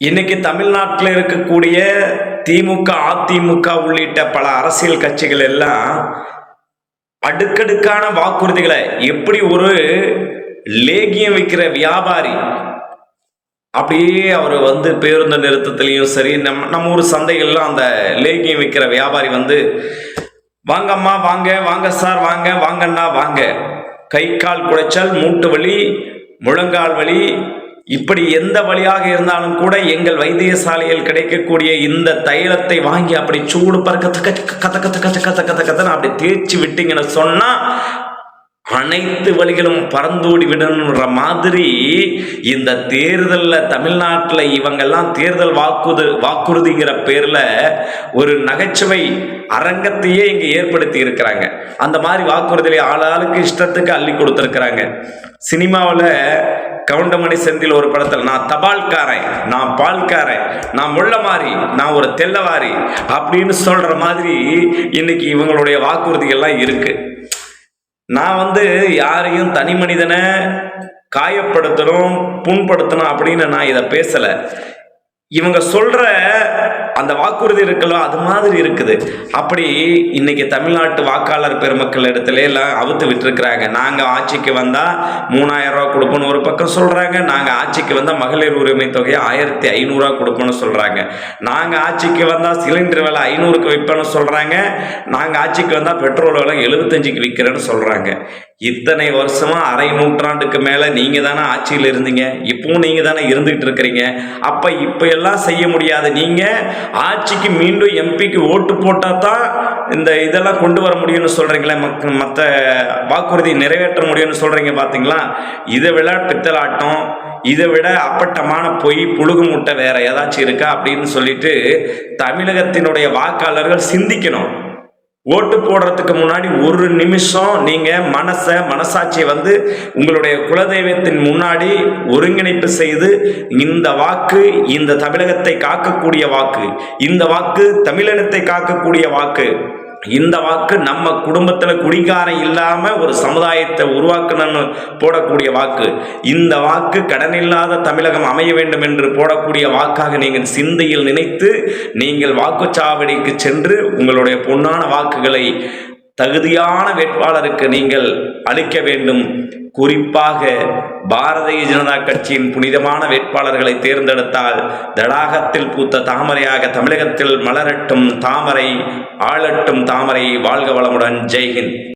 இன்னைக்கு தமிழ்நாட்டில் இருக்கக்கூடிய திமுக அதிமுக உள்ளிட்ட பல அரசியல் கட்சிகள் எல்லாம் அடுக்கடுக்கான வாக்குறுதிகளை எப்படி ஒரு லேகியம் விற்கிற வியாபாரி அப்படியே அவர் வந்து பேருந்து நிறுத்தத்துலேயும் சரி நம்ம நம்ம ஊர் சந்தைகள்லாம் அந்த லேகியம் விற்கிற வியாபாரி வந்து வாங்கம்மா வாங்க வாங்க சார் வாங்க வாங்கண்ணா வாங்க. கை கால் குடைச்சல் மூட்டு வலி முழங்கால் வலி இப்படி எந்த வழியாக இருந்தாலும் கூட எங்கள் வைத்தியசாலையில் கிடைக்கக்கூடிய இந்த தைலத்தை வாங்கி அப்படி சூடு பறக்க கத்த கத்த கத்த கத்த கத்த கத்த கத்தன்னு அப்படி தேய்ச்சி விட்டீங்கன்னு சொன்னா அனைத்து வழிகளும் பறந்தோடி விடணுன்ற மாதிரி இந்த தேர்தலில் தமிழ்நாட்டில் இவங்கெல்லாம் தேர்தல் வாக்குறு வாக்குறுதிங்கிற பேரில் ஒரு நகைச்சுவை அரங்கத்தையே இங்கே ஏற்படுத்தி இருக்கிறாங்க. அந்த மாதிரி வாக்குறுதியை ஆளாளுக்கு இஷ்டத்துக்கு அள்ளி கொடுத்துருக்குறாங்க. சினிமாவில் கவுண்டமணி செந்தில் ஒரு படத்தில் நான் தபால்காரன் நான் பால்காரன் நான் முள்ளமாரி நான் ஒரு தெல்லவாரி அப்படின்னு சொல்கிற மாதிரி இன்னைக்கு இவங்களுடைய வாக்குறுதிகள்லாம் இருக்குது நான் வந்து யாரையும் தனி மனிதனை காயப்படுத்தணும் புண்படுத்தணும் அப்படின்னு நான் இதை பேசலை. இவங்க சொல்ற அந்த வாக்குறுதி இருக்குல்ல அது மாதிரி இருக்குது. அப்படி இன்னைக்கு தமிழ்நாட்டு வாக்காளர் பெருமக்கள் இடத்துல எல்லாம் அவுத்து விட்டுருக்குறாங்க. நாங்கள் ஆட்சிக்கு வந்தால் மூணாயிரம் ரூபா கொடுப்போம்னு ஒரு பக்கம் சொல்கிறாங்க நாங்கள் ஆட்சிக்கு வந்தால் மகளிர் உரிமை தொகையை ஆயிரத்தி ஐநூறுரூவா கொடுப்போம்னு சொல்கிறாங்க நாங்கள் ஆட்சிக்கு வந்தால் சிலிண்டர் விலை ஐநூறுக்கு விற்பேன்னு சொல்கிறாங்க நாங்கள் ஆட்சிக்கு வந்தால் பெட்ரோல் விலை எழுபத்தஞ்சுக்கு விற்கிறேன்னு சொல்கிறாங்க இத்தனை வருஷமா அரை நூற்றாண்டுக்கு மேலே நீங்கள் தானே ஆட்சியில் இருந்தீங்க? இப்பவும் நீங்கள் தானே இருந்துகிட்டு இருக்கிறீங்க? அப்போ இப்போ எல்லாம் செய்ய முடியாது நீங்கள் ஆட்சிக்கு மீண்டும் எம்பிக்கு ஓட்டு போட்டால் தான் இந்த இதெல்லாம் கொண்டு வர முடியும்னு சொல்கிறீங்களே மக் மற்ற வாக்குறுதி நிறைவேற்ற முடியும்னு சொல்கிறீங்க பாத்தீங்களா? இதை விட பித்தலாட்டம் இதை விட அப்பட்டமான பொய் புழுகு முட்டை வேற ஏதாச்சும் இருக்கா அப்படின்னு சொல்லிட்டு தமிழகத்தினுடைய வாக்காளர்கள் சிந்திக்கணும். ஓட்டு போடுறதுக்கு முன்னாடி ஒரு நிமிஷம் நீங்கள் மனசை மனசாட்சியை வந்து உங்களுடைய குலதெய்வத்தின் முன்னாடி ஒருங்கிணைப்பு செய்து இந்த வாக்கு இந்த தமிழகத்தை காக்கக்கூடிய வாக்கு இந்த வாக்கு தமிழினத்தை காக்கக்கூடிய வாக்கு. இந்த வாக்கு நம்ம குடும்பத்தில் குடிகாரம் இல்லாமல் ஒரு சமுதாயத்தை உருவாக்கணும்னு போடக்கூடிய வாக்கு. இந்த வாக்கு கடன் இல்லாத தமிழகம் அமைய வேண்டும் என்று போடக்கூடிய வாக்காக நீங்கள் சிந்தையில் நினைத்து நீங்கள் வாக்குச்சாவடிக்கு சென்று உங்களுடைய பொன்னான வாக்குகளை தகுதியான வேட்பாளருக்கு நீங்கள் அளிக்க வேண்டும். குறிப்பாக பாரதிய ஜனதா கட்சியின் புனிதமான வேட்பாளர்களை தேர்ந்தெடுத்தால் தடாகத்தில் பூத்த தாமரையாக தமிழகத்தில் மலரட்டும் தாமரை ஆளட்டும் தாமரை வாழ்க வளமுடன். ஜெய்ஹிந்த்.